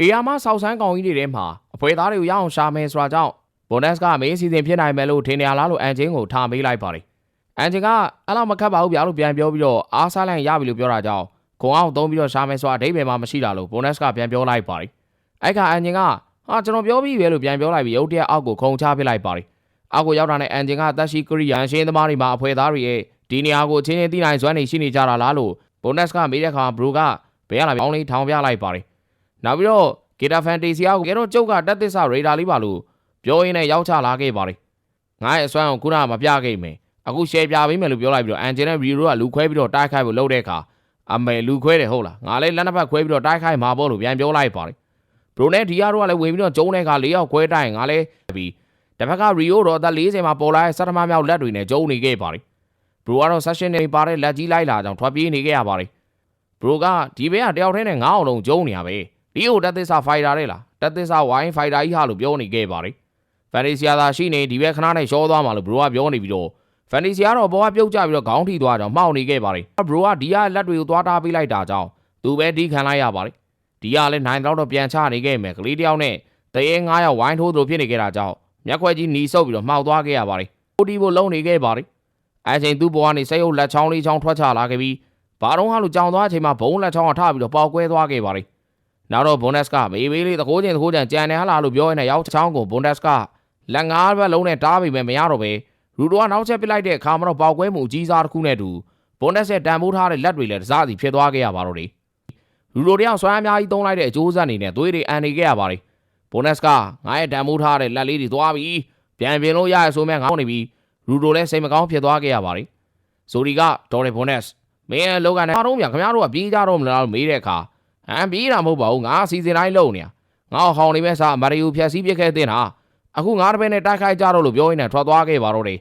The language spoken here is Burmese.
အေယာမဆောက်ဆန်းကောင်ကြီးတွေထဲမှာအဖွဲသားတွေကိုရအောင်ရှာမယ်ဆိုတာကြောင့်ဘွန်ဒက်စ်ကမေးစီစဉ်ဖြစ်နိုင်မယ်လို့ထင်နေရလားလို့အန်ချင်းကိုထားမေးလိုက်ပါတယ်အန်ချင်းကအဲ့လောက်မခတ်ပါဘူးဗျာလို့ပြန်ပြောပြီးတော့အားစားလိုက်ရပြီလို့ပြောတာကြောင့်ခွန်အောင်သုံးပြီးတော့ရှာမယ်ဆိုတာအဓိပ္ပာယ်မှမရှိတာလို့ဘွန်ဒက်စ်ကပြန်ပြောလိုက်ပါတယ်အဲ့ကအန်ချင်းကဟာကျွန်တော်ပြောပြီးပဲလို့ပြန်ပြောလိုက်ပြီးရုတ်တရက်အောက်ကိုခုံချပစ်လိုက်ပါတယ်အောက်ကိုရောက်တာနဲ့အန်ချင်းကတက်ရှိကရိယာရှင်းသမားတွေမှာအဖွဲသားတွေရဲ့ဒီနေရာကိုချင်းချင်းသိနိုင်စွမ်းနေရှိနေကြတာလားလို့ဘွန်ဒက်စ်ကမေးတဲ့အခါဘရူကဘယ်ရလာပြီအောင်းလေးထောင်ပြလိုက်ပါတယ် နောက်ပြီးတော့ဂီတာဖန်တီစီယာကိုကဲတော့ကျုပ်ကတက်သစ္စာရေဒါလေးပါလို့ပြောရင်းနဲ့ရောက်ချလာခဲ့ပါတယ်ငါရဲ့အစွမ်းကိုခုနကမပြခဲ့မယ်အခုရှယ်ပြပေးမယ်လို့ပြောလိုက်ပြီးတော့အန်ဂျင်နဲ့ရီရိုကလူခွဲပြီးတော့တိုက်ခိုက်ဖို့လုပ်တဲ့အခါအမေလူခွဲတယ်ဟုတ်လားငါလည်းလက်နှစ်ဖက်ခွဲပြီးတော့တိုက်ခိုက်မှာပေါ့လို့ပြန်ပြောလိုက်ပါတယ်ဘရိုနဲ့ဒီယာတို့ကလည်းဝင်ပြီးတော့ကျုံးတဲ့အခါ၄ယောက်ခွဲတိုက်ရင်ငါလည်းပြီးတစ်ဖက်ကရီယိုတော့အသက်40မှာပေါ်လာတဲ့စက်တမမြောက်လက်တွေနဲ့ကျုံးနေခဲ့ပါတယ်ဘရိုကတော့ဆက်ရှင်နေပါတဲ့လက်ကြီးလိုက်လာကြောင်ထွက်ပြေးနေခဲ့ရပါတယ်ဘရိုကဒီဘက်ကတယောက်တည်းနဲ့ငါးအောင်လုံးကျုံးနေရပဲ ဒီကိုတက်သစ္စာဖိုက်တာတဲ့လားတက်သစ္စာဝိုင်းဖိုက်တာကြီးဟာလို့ပြောနေခဲ့ပါတယ်ဖန်တီဆီယာသာရှိနေဒီဘက်ခဏနဲ့ရှောသွားမှာလို့ဘရိုကပြောနေပြီးတော့ဖန်တီဆီယာတော့ဘောကပြုတ်ကျပြီးတော့ခေါင်းထိသွားကြောင်မှောက်နေခဲ့ပါတယ်ဘရိုကဒီကလက်တွေကိုသွားတားပေးလိုက်တာကြောင့်သူပဲဒီခံလိုက်ရပါတယ်ဒီကလည်းနိုင်တော့တော့ပြန်ချနေခဲ့မယ်ကလေးတယောက်နဲ့တရေ9ယောက်ဝိုင်းထိုးသလိုဖြစ်နေခဲ့တာကြောင့်မျက်ခွက်ကြီးหนีဆုပ်ပြီးတော့မှောက်သွားခဲ့ရပါတယ်ပိုတီကိုလုံနေခဲ့ပါတယ်အဲချိန်သူ့ဘောကနေစိတ်အုပ်လက်ချောင်းလေးချောင်းထွက်ချလာခဲ့ပြီးဘာတော့ဟာလို့ကြောင်သွားချိန်မှာဘုံလက်ချောင်းကထပြီးတော့ပေါက်ကွဲသွားခဲ့ပါတယ် နောက်တော့ဘွန်ဒက်စ်ကမေးမေးလေးတကိုးချင်းတကိုးချင်ကြံနေဟလားလို့ပြောရင်းနဲ့ရောက်ချောင်းကိုဘွန်ဒက်စ်ကလက်ငါးဘက်လုံးနဲ့တားပြီးပဲမရတော့ပဲရူတိုကနောက်ချက်ပစ်လိုက်တဲ့အခါမှာတော့ပေါက်ကွဲမှုအကြီးစားတစ်ခုနဲ့တူဘွန်ဒက်စ်ရဲ့တန်ဖိုးထားတဲ့လက်တွေလည်းတစားစီဖြစ်သွားခဲ့ရပါတော့တယ်ရူတိုတယောက်ဆွမ်းအများကြီးသုံးလိုက်တဲ့အကျိုးဆက်အနေနဲ့သွေးတွေအန်နေခဲ့ရပါတယ်ဘွန်ဒက်စ်ကငါရဲ့တန်ဖိုးထားတဲ့လက်လေးတွေသွားပြီးပြန်ပြင်လို့ရရဆိုမဲ့ငါနေပြီးရူတိုလည်းစိတ်မကောင်းဖြစ်သွားခဲ့ရပါတယ်ဆိုဒီကဒေါ်ရီဘွန်ဒက်စ်မင်းရဲ့လောကန်နဲ့အားလုံးပြန်ခင်ဗျားတို့ကပြေးကြတော့မလားလို့မေးတဲ့အခါ ဟမ်ပြီးတာမဟုတ်ပါဘူးငါအစီအစဉ်တိုင်းလုပ်နေရငါဟောင်းနေမဲ့စားမရီယူဖြက်စီးပြစ်ခဲ့တဲ့တာအခုငါတပည့်နဲ့တိုက်ခိုက်ကြတော့လို့ပြောရင်းနဲ့ထွက်သွားခဲ့ပါတော့တယ်